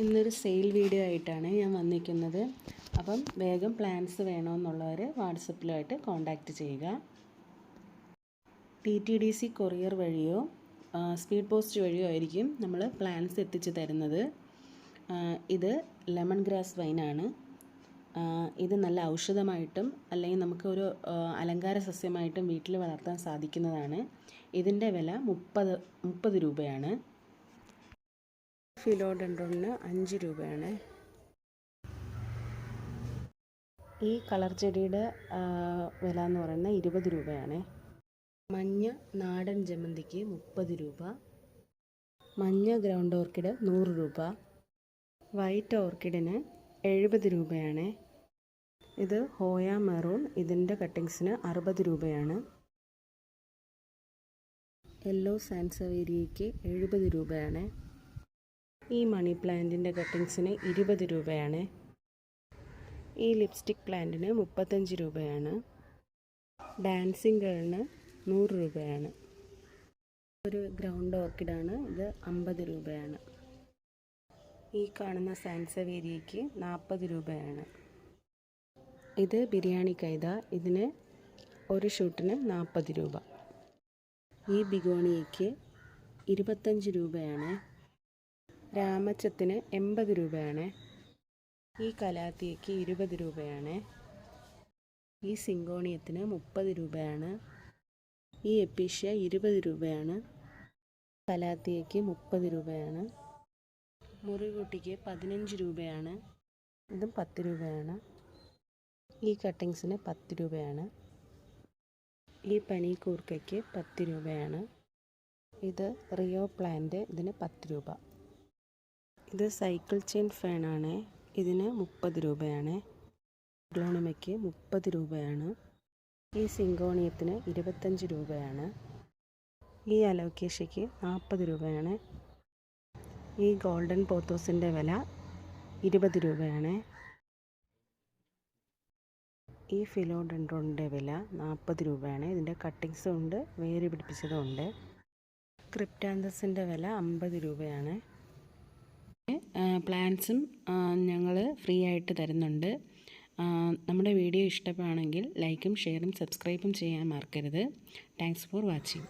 ഇന്നൊരു sale video ആയിട്ടാണ് ഞാൻ വന്നിരിക്കുന്നത്. അപ്പം വേഗം പ്ലാൻസ് വേണമെന്നുള്ളവർ വാട്സപ്പിലുമായിട്ട് കോൺടാക്റ്റ് ചെയ്യുക. T T D C courier വഴിയോ സ്പീഡ് പോസ്റ്റ് വഴിയോ ആയിരിക്കും നമ്മൾ പ്ലാൻസ് എത്തിച്ചു തരുന്നത്. ഇത് ലെമൺ ഗ്രാസ് വൈനാണ് ഇത് നല്ല ഔഷധമായിട്ടും അല്ലെങ്കിൽ നമുക്കൊരു അലങ്കാര സസ്യമായിട്ടും വീട്ടിൽ വളർത്താൻ സാധിക്കുന്നതാണ്. ഇതിന്റെ വില മുപ്പത് മുപ്പത് രൂപയാണ്. ഫിലോഡൻഡ്രോണിന് അഞ്ച് രൂപയാണ്. ഈ കളർ ചെടിയുടെ വില എന്ന് പറയുന്നത് ഇരുപത് രൂപയാണ്. മഞ്ഞ നാടൻ ജമന്തിക്ക് മുപ്പത് രൂപ. മഞ്ഞ ഗ്രൗണ്ട് ഓർക്കിഡ് നൂറ് രൂപ. വൈറ്റ് ഓർക്കിഡിന് എഴുപത് രൂപയാണ്. ഇത് ഹോയ മെറൂൺ ഇതിന്റെ കട്ടിങ്സിന് അറുപത് രൂപയാണ്. യെല്ലോ സാൻസവേരിയയ്ക്ക് എഴുപത് രൂപയാണ്. ഈ മണി പ്ലാന്റിന്റെ കട്ടിങ്സിന് ഇരുപത് രൂപയാണ്. ഈ ലിപ്സ്റ്റിക് പ്ലാന്റിന് മുപ്പത്തഞ്ച് രൂപയാണ്. ഡാൻസിങ് ഗേളിന് നൂറ് രൂപയാണ്. ഒരു ഗ്രൗണ്ട് ഓർക്കിഡാണ് ഇത് അമ്പത് രൂപയാണ്. ഈ കാണുന്ന സാൻസവേരിയയ്ക്ക് നാൽപ്പത് രൂപയാണ്. ഇത് ബിരിയാണി കൈത ഇതിന് ഒരു ഷൂട്ടിന് നാൽപ്പത് രൂപ. ഈ ബിഗോണിയയ്ക്ക് ഇരുപത്തഞ്ച് രൂപയാണ്. രാമച്ചത്തിന് എൺപത് രൂപയാണ്. ഈ കലാത്തിയയ്ക്ക് ഇരുപത് രൂപയാണ്. ഈ സിങ്കോണിയത്തിന് മുപ്പത് രൂപയാണ്. ഈ എപ്പീഷ്യ ഇരുപത് രൂപയാണ്. കലാത്തിയയ്ക്ക് മുപ്പത് രൂപയാണ്. മുറികുട്ടിക്ക് പതിനഞ്ച് രൂപയാണ്. ഇതും പത്ത് രൂപയാണ്. ഈ കട്ടിങ്സിന് പത്ത് രൂപയാണ്. ഈ പനിക്കൂർക്കയ്ക്ക് പത്ത് രൂപയാണ്. ഇത് റിയോ പ്ലാന്റ് ഇതിന് പത്ത് രൂപ. ഇത് സൈക്കിൾ ചെയിൻ ഫാനാണ്. ഇതിന് മുപ്പത് രൂപയാണ്. ഗ്ലോണിമയ്ക്ക് മുപ്പത് രൂപയാണ്. ഈ സിങ്കോണിയത്തിന് ഇരുപത്തഞ്ച് രൂപയാണ്. ഈ അലോക്കേഷയ്ക്ക് നാൽപ്പത് രൂപയാണ്. ഈ ഗോൾഡൻ പോത്തോസിന്റെ വില ഇരുപത് രൂപയാണ്. ഈ ഫിലോഡൻഡ്രോണിന്റെ വില നാൽപ്പത് രൂപയാണ്. ഇതിന്റെ കട്ടിങ്സും ഉണ്ട് വേര് പിടിപ്പിച്ചതും ഉണ്ട്. ക്രിപ്റ്റാന്തസിന്റെ വില അമ്പത് രൂപയാണ്. പ്ലാൻസും ഞങ്ങൾ ഫ്രീ ആയിട്ട് തരുന്നുണ്ട്. നമ്മുടെ വീഡിയോ ഇഷ്ടപ്പെടുകയാണെങ്കിൽ ലൈക്കും ഷെയറും സബ്സ്ക്രൈബും ചെയ്യാൻ മറക്കരുത്. Thanks for watching.